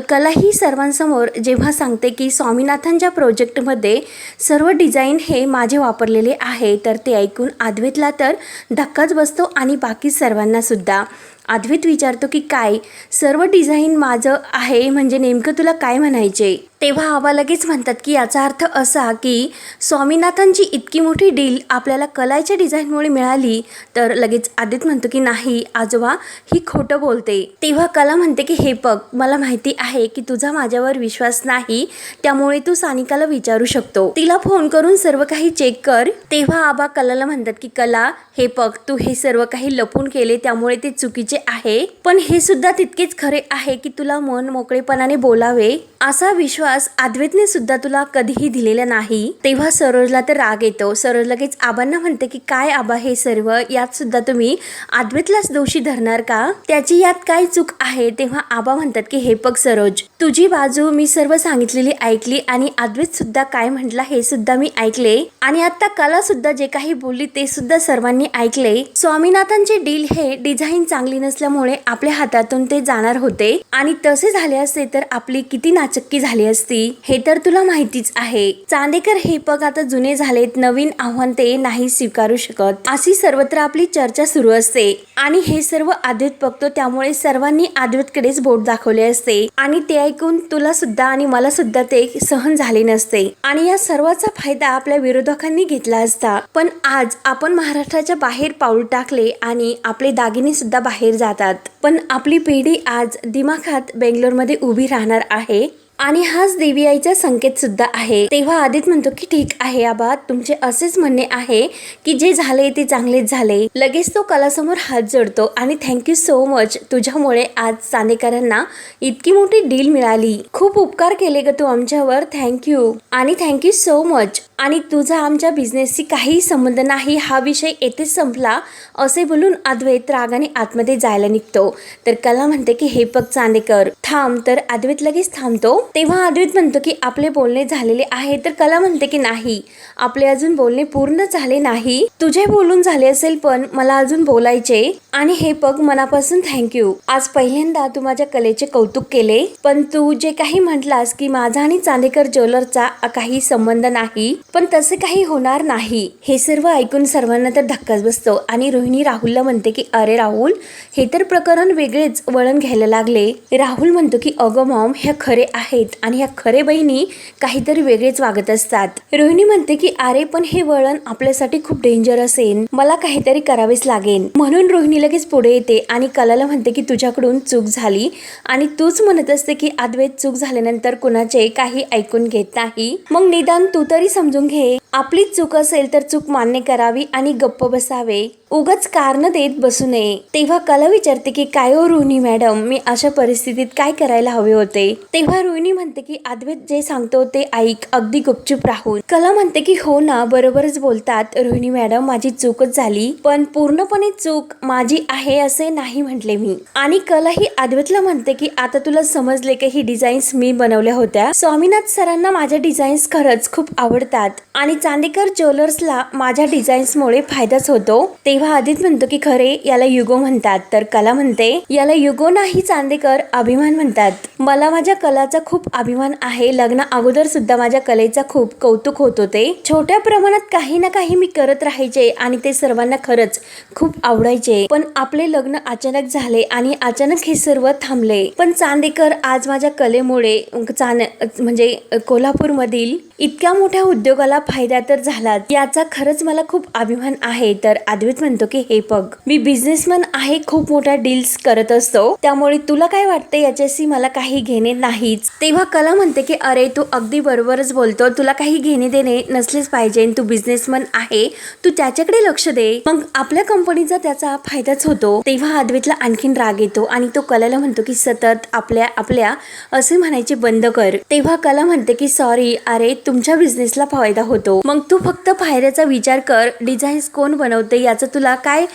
कला ही सर्वांसमोर जेव्हा सांगते की स्वामीनाथनच्या प्रोजेक्टमध्ये सर्व डिझाईन हे माझे वापरलेले आहे तर ते ऐकून आद्वितला तर धक्काच बसतो आणि बाकी सर्वांनासुद्धा. आद्वित विचारतो की काय सर्व डिझाईन माझं आहे म्हणजे नेमकं तुला काय म्हणायचे? तेव्हा आबा लगेच म्हणतात की याचा अर्थ असा की स्वामीनाथनची इतकी मोठी डील आपल्याला कलाच्या डिझाईनमुळे मिळाली. तर लगेच आदित म्हणतो की नाही आजोबा ही खोटं बोलते. तेव्हा कला म्हणते की हे बघ मला माहिती आहे की तुझा माझ्यावर विश्वास नाही त्यामुळे तू सानिकाला विचारू शकतो. तिला फोन करून सर्व काही चेक कर. तेव्हा आबा कलाला म्हणतात की कला हे बघ तू हे सर्व काही लपून केले त्यामुळे ते चुकीचे आहे. पण हे सुद्धा तितकेच खरे आहे की तुला मन मोकळेपणाने बोलावे. असा विश्वास आद्वेतने सुद्धा तुला कधीही दिलेला नाही. तेव्हा सरोजला तर राग येतो. सरोज लगेच आबांना म्हणते की काय आबा हे सर्व? यात सुद्धा तुम्ही आद्वेतलाच दोषी धरणार का? त्याची यात काय चूक आहे? तेव्हा आबा म्हणतात की हे बघ सरोज. तुझी बाजू मी सर्व सांगितलेली ऐकली आणि अद्वैत सुद्धा काय म्हटला हे सुद्धा मी ऐकले. आणि आता कला सुद्धा जे काही बोलली ते सुद्धा सर्वांनी ऐकले. स्वामीनाथांचे डील हे डिझाईन चांगली नसल्यामुळे आपल्या हातातून ते जाणार होते. आणि तसे झाले असते तर आपली किती नाचक्की झाली असती हे तर तुला माहितीच आहे. चांदेकर हे पग आता जुने झालेत नवीन आव्हान ते नाही स्वीकारू शकत. अशी सर्वत्र आपली चर्चा सुरू असते. आणि हे सर्व आद्वैत बघतो त्यामुळे सर्वांनी आद्वैतकडेच बोट दाखवले असते. आणि ते ऐकून तुला सुद्धा आणि मला सुद्धा ते सहन झाले नसते. आणि या सर्वाचा फायदा आपल्या विरोधकांनी घेतला असता. पण आज आपण महाराष्ट्राच्या बाहेर पाऊल टाकले आणि आपले दागिने सुद्धा बाहेर जातात. पण आपली पिढी आज दिमाखात बेंगलोरमध्ये उभी राहणार आहे. आणि हाच देवी आईचा संकेत सुद्धा आहे. तेव्हा आदित म्हणतो की ठीक आहे आबा तुमचे असेच म्हणणे आहे की जे झाले ते चांगलेच झाले. लगेच तो कलासमोर हात जोडतो आणि थँक्यू सो मच तुझ्यामुळे आज चानेकरांना इतकी मोठी डील मिळाली. खूप उपकार केले ग तू आमच्यावर. थँक्यू आणि थँक्यू सो मच आणि तुझा आमच्या बिझनेसशी काहीही संबंध नाही. हा विषय येथेच संपला असे बोलून अद्वैत रागाने आतमध्ये जायला निघतो. तर कला म्हणते की हे पग चांदेकर थांब. तर अद्वैत लगेच थांबतो. तेव्हा अद्वैत म्हणतो की आपले बोलणे झालेले आहे तर कला म्हणते की नाही. आपले अजून बोलणे पूर्ण झाले नाही. तुझे बोलून झाले असेल पण मला अजून बोलायचे. आणि हे पग मनापासून थँक्यू आज पहिल्यांदा तू माझ्या कलेचे कौतुक केले. पण तू जे काही म्हटलास की माझा आणि चांदेकर ज्वेलरचा काही संबंध नाही पण तसे काही होणार नाही. हे सर्व ऐकून सर्वांना तर धक्काच बसतो. आणि रोहिणी राहुलला म्हणते की अरे राहुल हे तर प्रकरण वेगळेच वळण घ्यायला लागले. राहुल म्हणतो की अगं मॉम हे खरे आहे. आहेत आणि ह्या खरे बहिणी काहीतरी वेगळेच वागत असतात. रोहिणी म्हणते की अरे पण हे वळण आपल्यासाठी खूप डेंजर असेल मला काहीतरी करावेच लागेल. म्हणून रोहिणी लगेच पुढे येते आणि कलाला म्हणते की तुझ्याकडून चूक झाली. आणि तूच म्हणत असते की अद्वैत चूक झाल्यानंतर कुणाचे काही ऐकून घेत नाही. मग निदान तू तरी समजून घे. आपलीच चूक असेल तर चूक मान्य करावी आणि गप्प बसावे. उगाच कारण देत बसू नये. तेव्हा कला विचारते की काय हो रोहिणी मॅडम? मी अशा परिस्थितीत काय करायला हवे होते? तेव्हा रोहिणी म्हणते की अद्वैत जे सांगतो ते ऐक अगदी गुपचूप राहून. कला म्हणते की हो ना बरोबरच बोलतात. रोहिणी मॅडम माझी चूकच झाली. पण पूर्णपणे चूक माझी आहे असे नाही म्हटले मी. आणि कला ही अद्वैतला म्हणते की आता तुला समजले की ही डिझाईन्स मी बनवल्या होत्या. स्वामीनाथ सरांना माझ्या डिझाईन्स खरंच खूप आवडतात. आणि चांदेकर ज्वेलर्सला माझ्या डिझाईन्समुळे फायदाच होतो. तेव्हा आधीच म्हणतो की खरे याला युगो म्हणतात. तर कला म्हणते याला युगो नाही चांदेकर अभिमान म्हणतात. मला माझ्या कलाचा खूप अभिमान आहे. लग्न अगोदर सुद्धा माझ्या कलेचा खूप कौतुक होत होते. छोट्या प्रमाणात काही ना काही मी करत राहायचे आणि ते सर्वांना खरंच खूप आवडायचे. पण आपले लग्न अचानक झाले आणि अचानक हे सर्व थांबले. पण चांदेकर आज माझ्या कलेमुळे चान म्हणजे कोल्हापूरमधील इतक्या मोठ्या उद्योगाला फायदा तर झाला. याचा खरंच मला खूप अभिमान आहे. तर अद्वैत म्हणतो की हे बघ मी बिझनेसमॅन आहे खूप मोठ्या डील्स करत असतो. त्यामुळे तुला काय वाटते याच्याशी मला काही घेणे नाहीच. तेव्हा कला म्हणते की अरे तू अगदी बरोबरच बोलतो. तुला काही घेणे देणे नसलेच पाहिजे तू बिझनेसमॅन आहे. तू त्याच्याकडे लक्ष दे. मग आपल्या कंपनीचा त्याचा फायदाच होतो. तेव्हा अद्वैतला आणखीन राग येतो आणि तो कलाला म्हणतो की सतत आपल्या आपल्या असे म्हणायचे बंद कर. तेव्हा कला म्हणते की सॉरी अरे तुमच्या बिझनेसला फायदा होतो. मग तू फक्त पायऱ्याचा विचार कर डिझाईन्स कोण बनवते याचं तुला काय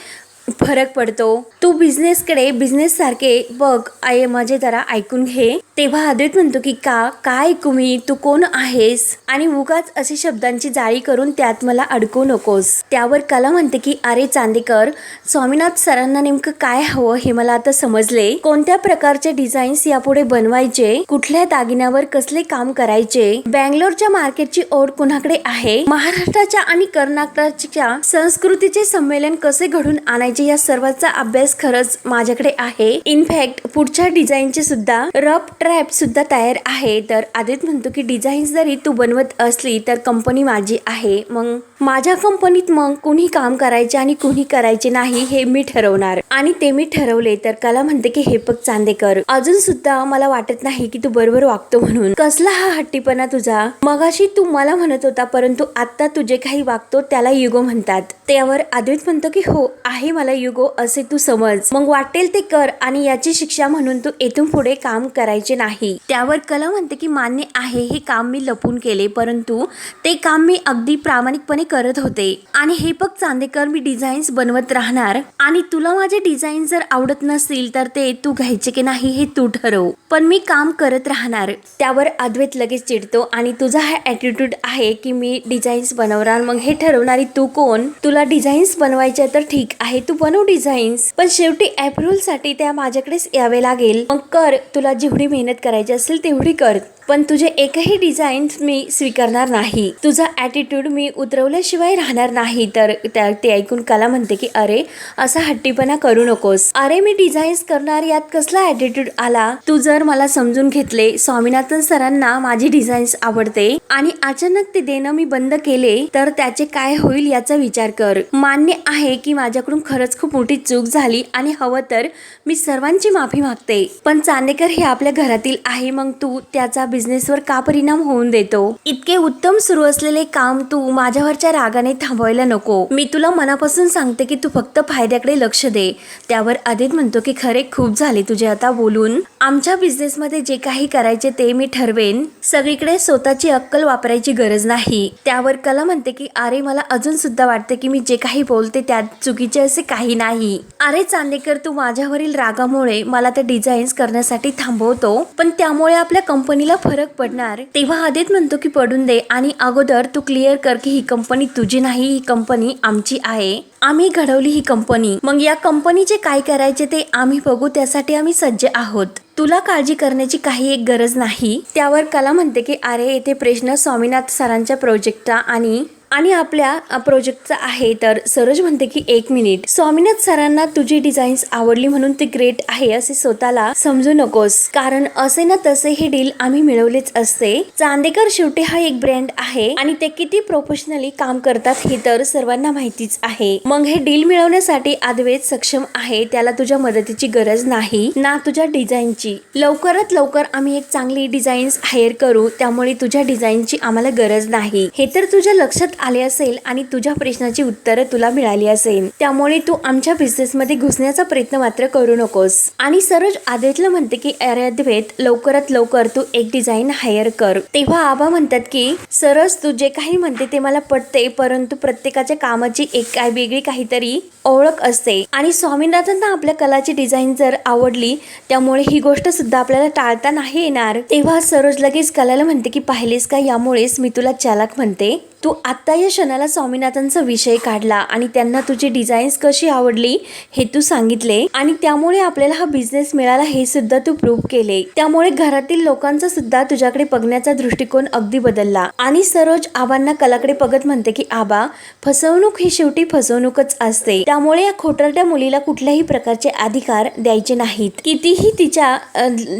फरक पडतो. तू बिझनेसकडे बिझनेस सारखे बघ. आय माझे जरा ऐकून घे. तेव्हा अद्वैत म्हणतो की का काय ऐकू मी? तू कोण आहेस? आणि उगाच असे शब्दांची जाळी करून त्यात मला अडकू नकोस. त्यावर कला म्हणते की अरे चांदेकर स्वामीनाथ सरांना नेमकं काय हवं हे मला आता समजले. कोणत्या प्रकारचे डिझाईन्स यापुढे बनवायचे? कुठल्या दागिन्यावर कसले काम करायचे? बँगलोरच्या मार्केटची ओढ कुणाकडे आहे? महाराष्ट्राच्या आणि कर्नाटकच्या संस्कृतीचे संमेलन कसे घडून आणायचे? म्हणजे या सर्वांचा अभ्यास खरंच माझ्याकडे आहे. इनफॅक्ट पुढच्या डिझाईनचे सुद्धा रफ ट्रॅप सुद्धा तयार आहे. तर आदित म्हणतो की डिझाईन जरी तू बनवत असली तर कंपनी माझी आहे. मग माझ्या कंपनीत मग कुणी काम करायचे आणि कुणी करायचे नाही हे मी ठरवणार. आणि ते मी ठरवले तर कला म्हणते की हे पग चांदेकर. अजून सुद्धा मला वाटत नाही की तू बरोबर वागतो म्हणून. कसला हा हट्टीपणा तुझा? मगाशी तू मला म्हणत होता परंतु आता तुझे काही वागतो त्याला युगो म्हणतात. त्यावर आदित म्हणतो की हो आहे मला युगो असे तू समज. मग वाटेल ते कर आणि याची शिक्षा म्हणून तू येथून पुढे काम करायचे नाही. त्यावर कला म्हणते की मान्य आहे हे काम मी लपून केले परंतु ते काम मी अगदी प्रामाणिकपणे करत होते. आणि हे बघ चांदेकर मी डिझाईन्स बनवत राहणार. आणि तुला माझे डिझाईन जर आवडत नसतील तर ते तू घ्यायचे की नाही हे तू ठरव. पण मी काम करत राहणार. त्यावर अद्वैत लगेच चिडतो आणि तुझा हा ॲटिट्यूड आहे की मी डिझाईन्स बनवणार मग हे ठरवणारी तू कोण? तुला डिझाईन्स बनवायच्या तर ठीक आहे तू बनू डिझाईन्स पण शेवटी अप्रुव्हलसाठी त्या माझ्याकडेच यावे लागेल. मग कर तुला जेवढी मेहनत करायची असेल तेवढी कर. पण तुझे एकही डिझाईन मी स्वीकारणार नाही. तुझा ॲटिट्यूड मी उतरवल्याशिवाय राहणार नाही. तर त्या- ते ऐकून कला म्हणते की अरे असा हट्टीपणा करू नकोस. अरे मी डिझाईन्स करणार यात कसला ॲटिट्यूड आला? तू जर मला समजून घेतले स्वामीनाथन सरांना माझी डिझाईन्स आवडते आणि अचानक ते देणं मी बंद केले तर त्याचे काय होईल याचा विचार कर. मान्य आहे की माझ्याकडून खरंच खूप मोठी चूक झाली आणि हवं तर मी सर्वांची माफी मागते. पण चांदेकर हे आपल्या घरातील आहे मग तू त्याचा बिझनेसवर का परिणाम होऊन देतो? इतके उत्तम सुरू असलेले काम तू माझ्यावरच्या रागाने थांबवायला नको. मी तुला मनापासून सांगते की तू फक्त फायद्याकडे लक्ष दे. त्यावर आदित म्हणतो की खरे खूप झाले तुझे आता बोलून. आमच्या बिझनेसमध्ये जे काही करायचे ते मी ठरवेन. सगळीकडे स्वतःची अक्कल वापरायची गरज नाही. त्यावर कला म्हणते की अरे मला अजून सुद्धा वाटते की मी जे काही बोलते त्यात चुकीचे असे काही नाही. अरे चांदेकर तू माझ्यावरील रागामुळे मला त्या डिझाईन्स करण्यासाठी थांबवतो. पण त्यामुळे आपल्या कंपनीला फरक पडणार तेव्हा आदित म्हणतो की पडून दे आणि अगोदर तू क्लिअर कर की ही कंपनी तुझी नाही ही कंपनी आमची आहे. आम्ही घडवली ही कंपनी मग या कंपनीचे काय करायचे ते आम्ही बघू त्यासाठी आम्ही सज्ज आहोत. तुला काळजी करण्याची काही एक गरज नाही. त्यावर कला म्हणते की अरे येथे प्रश्न स्वामीनाथ सरांच्या प्रोजेक्टचा आणि आणि आपल्या प्रोजेक्टचा आहे. तर सरोज म्हणते की एक मिनिट स्वामीनाथ सरांना तुझी डिझाईन्स आवडली म्हणून ती ग्रेट आहे असे स्वतःला समजू नकोस. कारण असे ना तसे हे डील आम्ही मिळवलेच असते. चांदेकर शेवटी हा एक ब्रँड आहे आणि ते किती प्रोफेशनली काम करतात हे तर सर्वांना माहितीच आहे. मग हे डील मिळवण्यासाठी आदवेत सक्षम आहे त्याला तुझ्या मदतीची गरज नाही ना तुझ्या डिझाईनची लवकरात लवकर आम्ही एक चांगली डिझाईन्स हायर करू त्यामुळे तुझ्या डिझाईनची आम्हाला गरज नाही. हे तर तुझ्या लक्षात आले असेल आणि तुझ्या प्रश्नाची उत्तरं तुला मिळाली असेल. त्यामुळे तू आमच्या बिझनेसमध्ये घुसण्याचा प्रयत्न मात्र करू नकोस. आणि सरोज आदित्यला म्हणते की अरे अद्वैत लवकरात लवकर तू एक डिझाईन हायर कर. तेव्हा आबा म्हणतात की सरस तू जे काही म्हणते ते मला पटते परंतु प्रत्येकाच्या कामाची एक काय वेगळी काहीतरी ओळख असते. आणि स्वामीनाथांना आपल्या कलाची डिझाईन जर आवडली त्यामुळे ही गोष्ट सुद्धा आपल्याला टाळता नाही येणार. तेव्हा सरोज लगेच कलाला म्हणते की पाहिलेस का यामुळेच मी तुला चालक म्हणते? तू आत्ता या क्षणाला स्वामीनाथांचा विषय काढला आणि त्यांना तुझी डिझाईन्स कशी आवडली हे तू सांगितले. आणि त्यामुळे आपल्याला हा बिझनेस मिळाला हे सुद्धा तू प्रूव्ह केले. त्यामुळे घरातील लोकांचा सुद्धा तुझ्याकडे बघण्याचा दृष्टिकोन अगदी बदलला. आणि सरोज आबांना कलाकडे बघत म्हणते की आबा फसवणूक ही शेवटी फसवणूकच असते. त्यामुळे या खोटरट्या मुलीला कुठल्याही प्रकारचे अधिकार द्यायचे नाहीत. कितीही तिच्या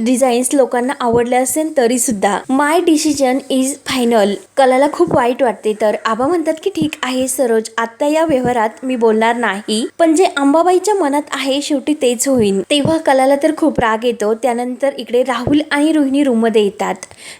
डिझाईन्स लोकांना आवडल्या असेल तरी सुद्धा. माय डिसिजन इज फायनल कलाला खूप वाईट वाटते. तर आबा म्हणतात की ठीक आहे सरोज आता या व्यवहारात मी बोलणार नाही. पण जे अंबाबाईच्या मनात आहे शेवटी तेच होईल तेव्हा कलाला तर खूप राग येतो. त्यानंतर इकडे राहुल आणि रोहिणी रूममध्ये येतात.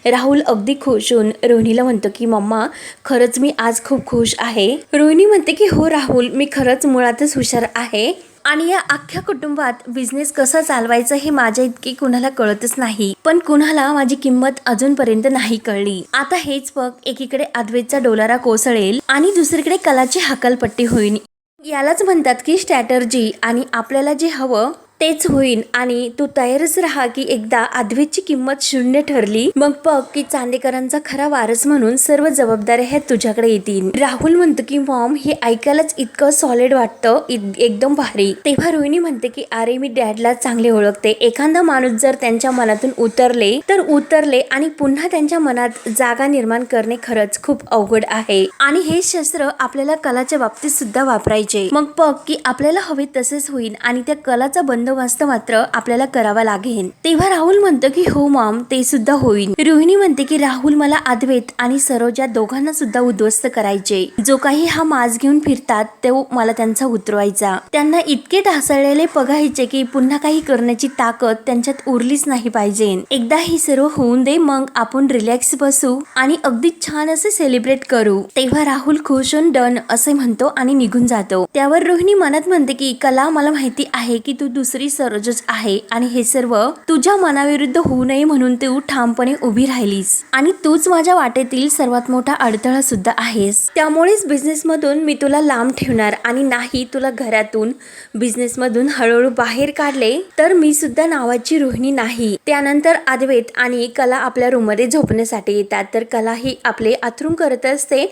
राहुल अगदी खुश होऊन रोहिणीला म्हणतो की मम्मा खरंच मी आज खूप खुश आहे. रोहिणी म्हणते की हो राहुल मी खरंच मुळातच हुशार आहे. आणि या अख्ख्या कुटुंबात बिझनेस कसा चालवायचं हे माझ्या इतके कुणाला कळतच नाही. पण कुणाला माझी किंमत अजूनपर्यंत नाही कळली. आता हेच बघ एकीकडे अद्वैतचा डोलारा कोसळेल आणि दुसरीकडे कलाची हकालपट्टी होईल. यालाच म्हणतात की स्ट्रॅटर्जी आणि आपल्याला जे हवं तेच होईल आणि तू तयारच राहा की एकदा आदवेची किंमत शून्य ठरली मग बघ की चांदेकरांचा खरा वारस म्हणून सर्व जबाबदाऱ्या ह्या तुझ्याकडे येतील. राहुल म्हणतो की मॉम हे ऐकायलाच इतकं सॉलिड वाटतं एकदम भारी. तेव्हा रोहिणी म्हणते की अरे मी डॅडला चांगले ओळखते. एखादा माणूस जर त्यांच्या मनातून उतरले तर उतरले आणि पुन्हा त्यांच्या मनात जागा निर्माण करणे खरंच खूप अवघड आहे. आणि हे शस्त्र आपल्याला कलाच्या बाबतीत सुद्धा वापरायचे. मग बघ की आपल्याला हवे तसेच होईल आणि त्या कलाचा बंदोबस्त मात्र आपल्याला करावा लागेल. तेव्हा राहुल म्हणतो की हो मॉम ते सुद्धा होईल. रोहिणी म्हणते की राहुल मला अद्वैत आणि सरोजा दोघांना सुद्धा उद्ध्वस्त करायचे. जो काही हा माज घेऊन फिरतात तो मला त्यांचा उतरवायचा. त्यांना इतके ढासळलेले बघायचे की पुन्हा काही करण्याची ताकद त्यांच्यात उरलीच नाही पाहिजे. एकदा ही सर्व होऊन दे मग आपण रिलॅक्स बसू आणि अगदी छान असे सेलिब्रेट करू. तेव्हा राहुल खुश होऊन डन असे म्हणतो आणि निघून जातो. त्यावर रोहिणी मनात म्हणते की कला मला माहिती आहे की तू दुसरी सरोजच आहे आणि हे सर्व तुझ्या मनाविरुद्ध होऊ नये म्हणून तू ठामपणे उभी राहिलीस. आणि तूच माझ्या वाटेतील सर्वात मोठा अडथळा सुद्धा आहेस. त्यामुळेच बिझनेसमधून मी तुला लांब ठेवणार आणि नाही तुला घरातून बिझनेसमधून हळूहळू बाहेर काढले तर मी सुद्धा नावाची रोहिणी नाही. त्यानंतर अद्वैत आणि कला आपल्या रूममध्ये झोपण्यासाठी येतात. तर कला ही आपले आथरूम करत असते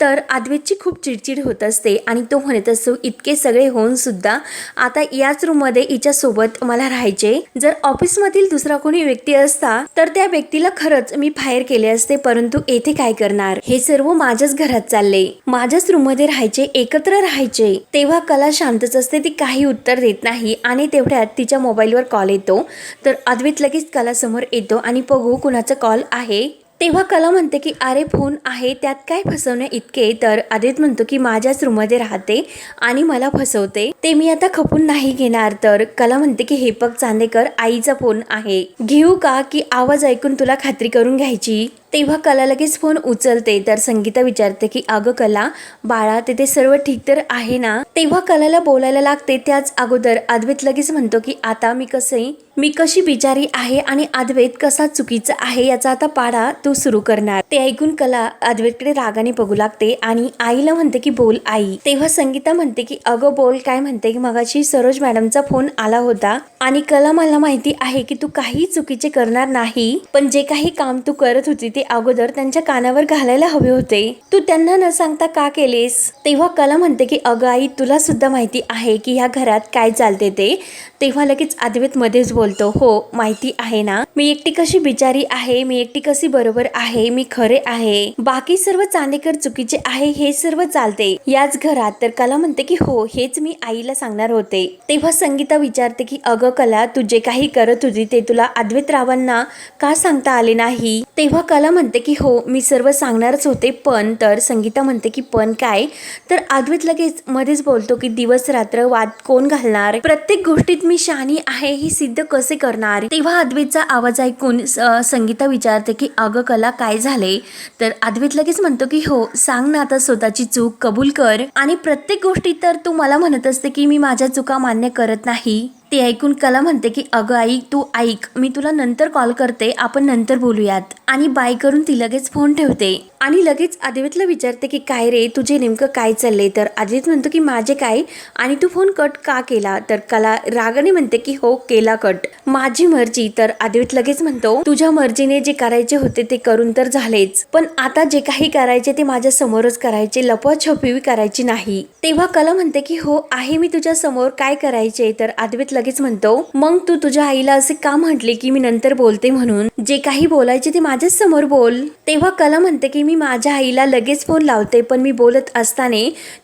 तर अद्वैतची खूप चिडचिड होत असते आणि तो म्हणत असतो इतके सगळे होऊन सुद्धा आता याच रूममध्ये हिच्या सोबत मला राहायचे. जर ऑफिसमधील दुसरा कोणी व्यक्ती असता तर त्या व्यक्तीला खरंच मी फायर केले असते परंतु येथे काय करणार? हे सर्व माझ्याच घरात चालले. माझ्याच रूममध्ये राहायचे एकत्र राहायचे. तेव्हा कला शांतच असते ती काही उत्तर देत नाही आणि तेवढ्यात तिच्या मोबाईलवर कॉल येतो. तर अद्वैत लगेच कला समोर येतो आणि बघू कुणाचा कॉल आहे. तेव्हा कला म्हणते की अरे फोन आहे त्यात काय फसवणे इतके? तर आदित म्हणतो की माझ्याच रूममध्ये राहते आणि मला फसवते. ते मी आता खपून नाही घेणार. तर कला म्हणते की हे बघ चांदेकर आईचा फोन आहे. घेऊ का की आवाज ऐकून तुला खात्री करून घ्यायची? तेव्हा कला लगेच फोन उचलते. तर संगीता विचारते की अगं कला बाळा तिथे सर्व ठीक तर आहे ना? तेव्हा कलाला बोलायला लागते. त्याच अगोदर अद्वैत लगेच म्हणतो की आता मी कसे मी कशी बिचारी आहे आणि अद्वैत कसा चुकीचा आहे याचा आता पाडा तू सुरू करणार. ते ऐकून कला अद्वैतकडे रागाने बघू लागते आणि आईला म्हणते की बोल आई. तेव्हा संगीता म्हणते की अगं बोल काय म्हणते? की मगाशी सरोज मॅडमचा फोन आला होता आणि कला मला माहिती आहे की तू काही चुकीचे करणार नाही पण जे काही काम तू करत होती ते अगोदर त्यांच्या कानावर घालायला हवे होते. तू त्यांना न सांगता का केलेस? तेव्हा कला म्हणते की अगं आई तुला सुद्धा माहिती आहे की ह्या घरात काय चालते ते. तेव्हा लगेच अद्वैत मध्येच बोलतो हो माहिती आहे ना? मी एकटी कशी बिचारी आहे? मी एकटी कशी बरोबर आहे? मी खरे आहे? बाकी सर्व चांदेकर चुकीचे आहे हे सर्व चालते. याच घरात तर कला म्हणते की हो हेच मी आईला सांगणार होते. तेव्हा संगीता विचारते की अगं कला तू जे काही करत होती ते तुला अद्वैत रावांना का सांगता आले नाही? तेव्हा कला म्हणते की हो मी सर्व सांगणारच होते पण तर संगीता म्हणते की पण काय? तर अद्वैत लगेच मध्येच बोलतो की दिवस रात्र वाद कोण घालणार? प्रत्येक गोष्टीत मी शहाणी आहे हे सिद्ध कसे करणार? तेव्हा अद्वैतचा आवाज ऐकून संगीता विचारते की अगं कला काय झाले? तर अद्वैत लगेच म्हणतो की हो सांग ना आता स्वतःची चूक कबूल कर. आणि प्रत्येक गोष्टीत तर तू मला म्हणत असते की मी माझ्या चुका मान्य करत नाही. ते ऐकून कला म्हणते की अगं आई तू ऐक मी तुला नंतर कॉल करते आपण नंतर बोलूयात. आणि बाय करून ती लगेच फोन ठेवते. आणि लगेच आदित्यला विचारते की काय रे तुझे नेमकं काय चाललंय? तर आदित्य म्हणतो की माझे काय? आणि तू फोन कट का केला? तर कला रागाने म्हणते की हो केला कट. माझी मर्जी. तर आदित्य लगेच म्हणतो तुझ्या मर्जीने जे करायचे होते ते करून तर झालेच. पण आता जे काही करायचे ते माझ्या समोरच करायचे लपवाछपवी करायची नाही. तेव्हा कला म्हणते की हो आहे मी तुझ्या समोर काय करायचे? तर आदित्य लगेच म्हणतो मग तू तुझ्या आईला असे का म्हटले की मी नंतर बोलते म्हणून? जे काही बोलायचे ते माझ्याच समोर बोल. तेव्हा कला म्हणते की मी मी माझ्या आईला लगेच फोन लावते पण मी बोलत असताना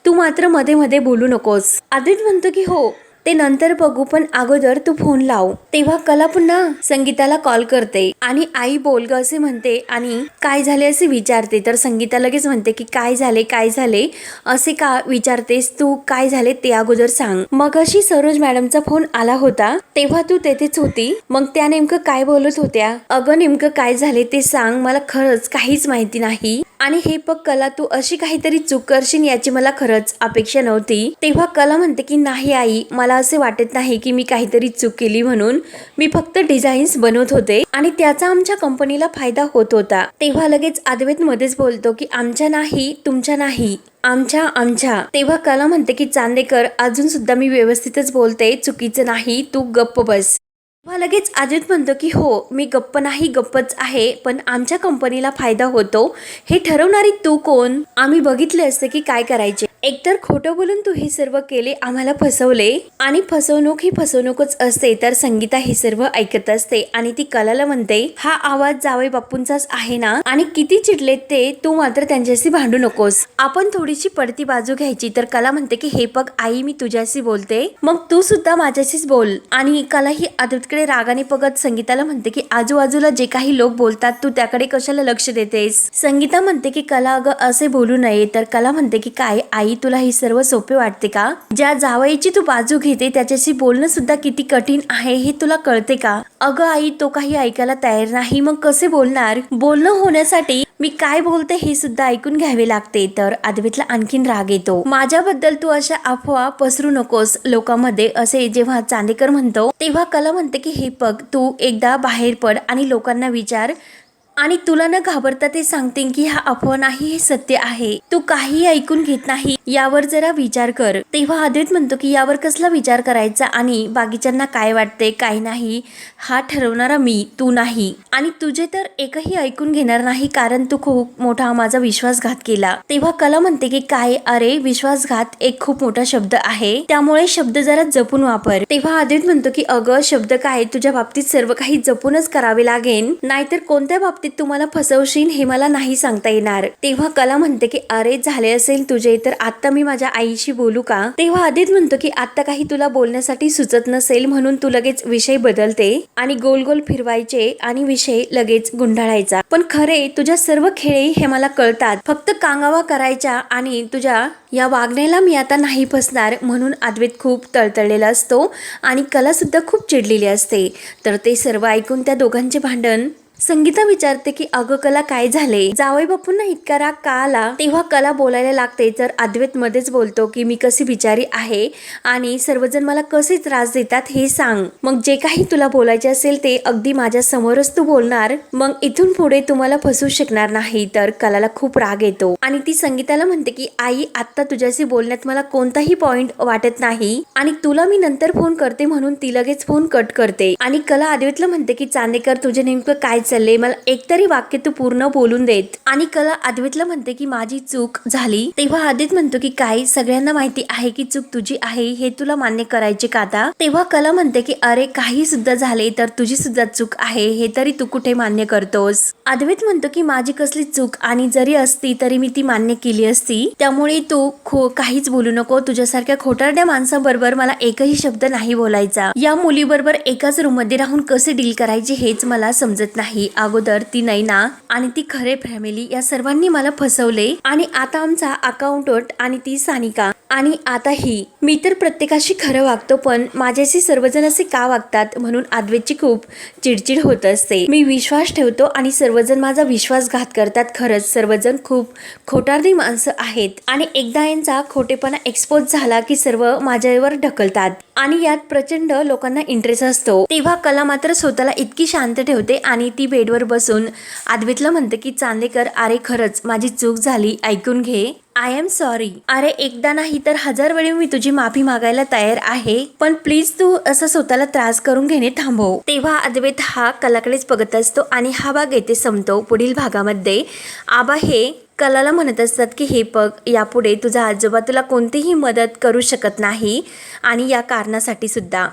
तू मात्रमध्ये मध्ये बोलू नकोस. आदित्य म्हणतो की हो ते नंतर बघू पण अगोदर तू फोन लाव. तेव्हा कला पुन्हा संगीताला कॉल करते. आणि आई बोल ग असे म्हणते आणि काय झाले? असे विचारते. तर संगीता लगेच म्हणते की काय झाले? काय झाले? असे का विचारतेस तू? काय झाले ते अगोदर सांग. मग अशी सरोज मॅडमचा फोन आला होता. तेव्हा तू तेथेच होती. मग त्या नेमकं काय बोलत होत्या? अगं नेमकं काय झाले ते सांग. मला खरंच काहीच माहिती नाही. आणि हे बघ कला तू अशी काहीतरी चूक करशील याची मला खरंच अपेक्षा नव्हती. तेव्हा कला म्हणते की नाही आई मला असे वाटत नाही की मी काहीतरी चूक केली म्हणून. मी फक्त डिझाईन्स बनवत होते आणि त्याचा आमच्या कंपनीला फायदा होत होता. तेव्हा लगेच अद्वैत मध्येच बोलतो की आमच्या नाही तुमच्या नाही आमच्या आमच्या. तेव्हा कला म्हणते की चांदेकर अजून सुद्धा मी व्यवस्थितच बोलते. चुकीचं नाही तू गप्प बस. तेव्हा लगेच अजित म्हणतो की हो मी गप्प नाही गप्पच आहे पण आमच्या कंपनीला फायदा होतो. हे ठरवणारी तू कोण? आम्ही बघितले असते की काय करायचे. एकतर खोटं बोलून तू हे सर्व केले आम्हाला फसवले. आणि फसवणूक ही फसवणूकच असते तर संगीता हे सर्व ऐकत असते आणि ती कलाला म्हणते हा आवाज जावई बापूंचाच आहे ना? आणि किती चिडलेत ते तू मात्र त्यांच्याशी भांडू नकोस. आपण थोडीशी पडती बाजू घ्यायची तर कला म्हणते की हे बघ आई मी तुझ्याशी बोलते. मग तू सुद्धा माझ्याशीच बोल. आणि कला ही आदतकडे रागाने बघत संगीताला म्हणते की आजूबाजूला जे काही लोक बोलतात तू त्याकडे कशाला लक्ष देतेस? संगीता म्हणते की कला अगं असे बोलू नये. तर कला म्हणते की काय आई तुला हे सर्व सोपे वाटते का? ज्या जावईची तू बाजू घेते त्याच्याशी बोलणं सुद्धा किती कठीण आहे हे तुला कळते का? अगं आई तो काही ऐकायला तयार नाही. मग कसे बोलणार? बोलणं होण्यासाठी मी काय बोलते हे सुद्धा ऐकून घ्यावे लागते. तर अद्वैतला आणखीन राग येतो. माझ्याबद्दल तू अशा अफवा पसरू नकोस. लोकांमध्ये असे जेव्हा चांदेकर म्हणतो तेव्हा कला म्हणते की हे पग तू एकदा बाहेर पड आणि लोकांना विचार आणि तुला न घाबरता ते सांगते की हा अफवा नाही हे सत्य आहे. तू काही ऐकून घेत नाही यावर जरा विचार कर. तेव्हा अद्वित म्हणतो की यावर कसला विचार करायचा आणि बाकीच्यांना काय वाटते काय नाही हा ठरवणारा मी तू नाही. आणि तुझे तर एकही ऐकून घेणार नाही कारण तू खूप मोठा माझा विश्वासघात केला. तेव्हा कला म्हणते की काय अरे विश्वासघात एक खूप मोठा शब्द आहे. त्यामुळे शब्द जरा जपून वापर. तेव्हा अद्वैत म्हणतो की अगं शब्द काय? तुझ्या बाबतीत सर्व काही जपूनच करावे लागेल नाहीतर कोणत्या बाबतीत तुम्हाला फसवशील हे मला नाही सांगता येणार. तेव्हा कला म्हणते की अरे झाले असेल तुझे तर आता मी माझ्या आईशी बोलू का? तेव्हा आदित म्हणतो की आता काही तुला बोलण्यासाठी सुचत नसेल म्हणून तू लगेच विषय बदलते आणि गोल गोल फिरवायचे आणि विषय लगेच गुंडाळायचा. पण खरे तुझ्या सर्व खेळे हे मला कळतात. फक्त कांगावा करायच्या आणि तुझ्या या वागण्याला मी आता नाही फसणार म्हणून अद्वैत खूप तळतळलेला असतो आणि कला सुद्धा खूप चिडलेली असते. तर ते सर्व ऐकून त्या दोघांचे भांडण संगीता विचारते की अगं कला काय झाले? जावई बापूंना इतका राग का आला? तेव्हा कला बोलायला लागते तर अद्वैत मध्येच बोलतो की मी कशी बिचारी आहे आणि सर्वजण मला कसे त्रास देतात हे सांग. मग जे काही तुला बोलायचे असेल ते अगदी माझ्या समोरच तू बोलणार. मग इथून पुढे तुम्हाला फसू शकणार नाही. तर कलाला खूप राग येतो. आणि ती संगीताला म्हणते की आई आता तुझ्याशी बोलण्यात मला कोणताही पॉइंट वाटत नाही आणि तुला मी नंतर फोन करते म्हणून ती लगेच फोन कट करते. आणि कला अद्वैतला म्हणते की चांदेकर तुझे नेमकं काय चालले मला एकतरी वाक्य तू पूर्ण बोलून देत. आणि कला अद्वैतला म्हणते की माझी चूक झाली. तेव्हा आदित म्हणतो की काय? सगळ्यांना माहिती आहे की चूक तुझी आहे. हे तुला मान्य करायचे का आता? तेव्हा कला म्हणते की अरे काही सुद्धा झाले तर तुझी सुद्धा चूक आहे. हे तरी तू कुठे मान्य करतोस? अद्वैत म्हणतो की माझी कसली चूक आणि जरी असती तरी मी ती मान्य केली असती. त्यामुळे तू खो काहीच बोलू नको. तुझ्यासारख्या खोटारड्या माणसाबरोबर मला एकही शब्द नाही बोलायचा. या मुलीबरोबर एकाच रूममध्ये राहून कसे डील करायचे हेच मला समजत नाही. अगोदर ती नैना आणि ती खरे फॅमिली या सर्वांनी मला फसवले आणि आता आमचा अकाउंटंट आणि ती सानिका आणि आताही मी तर प्रत्येकाशी खरं वागतो पण माझ्याशी सर्वजण असे का वागतात म्हणून अद्वैतची खूप चिडचिड होत असते. मी विश्वास ठेवतो आणि सर्वजण माझा विश्वासघात करतात. खरंच सर्वजण खूप खोटारदी माणसं आहेत. आणि एकदा यांचा खोटेपणा एक्सपोज झाला की सर्व माझ्यावर ढकलतात. आणि यात प्रचंड लोकांना इंटरेस्ट असतो. तेव्हा कला मात्र स्वतःला इतकी शांत ठेवते आणि ती बेडवर बसून अद्वैतला म्हणते की चांदेकर अरे खरंच माझी चूक झाली. ऐकून घे. I am sorry. अरे एकदा नाही तर हजार वेळी मी तुझी माफी मागायला तयार आहे पण प्लीज तू असं स्वतःला त्रास करून घेणे थांबव. तेव्हा अद्वैत हा कलाकडेच बघत असतो आणि हा भाग येथे संपतो पुढील भागामध्ये. आबा हे कलाला म्हणत असतात की हे पग यापुढे तुझा आजोबा तुला कोणतीही मदत करू शकत नाही आणि या कारणासाठी सुद्धा.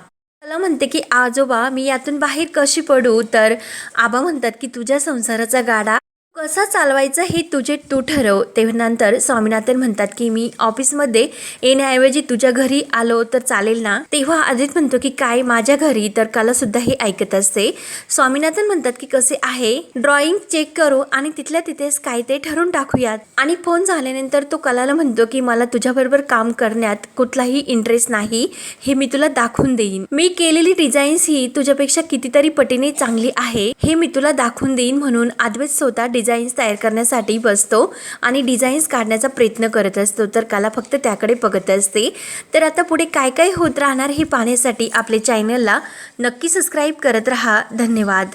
मला म्हणते की आजोबा मी यातून बाहेर कशी पडू? तर आबा म्हणतात की तुझ्या संसाराचा गाडा कसा चालवायचं हे तुझे तू ठरव. तेव्हानंतर स्वामीनाथन म्हणतात की मी ऑफिसमध्ये येण्याऐवजी तुझ्या घरी आलो तर चालेल ना? तेव्हा आदित म्हणतो की काय माझ्या घरी? तर कला सुद्धा हे ऐकत असते. स्वामीनाथन म्हणतात की कसे आहे? ड्रॉइंग चेक करू आणि तिथल्या तिथेच काय ते ठरून टाकूयात. आणि फोन झाल्यानंतर तो कलाला म्हणतो की मला तुझ्याबरोबर काम करण्यात कुठलाही इंटरेस्ट नाही. हे मी तुला दाखवून देईन. मी केलेली डिझाईन्स ही तुझ्यापेक्षा कितीतरी पटीने चांगली आहे. हे मी तुला दाखवून देईन म्हणून आदवेत स्वतः डिझाईन्स तयार करण्यासाठी बसतो आणि डिझाईन्स काढण्याचा प्रयत्न करत असतो. तर कला फक्त त्याकडे बघत असते. तर आता पुढे काय काय होत राहणार हे पाहण्यासाठी आपले चॅनलला नक्की सबस्क्राईब करत राहा. धन्यवाद.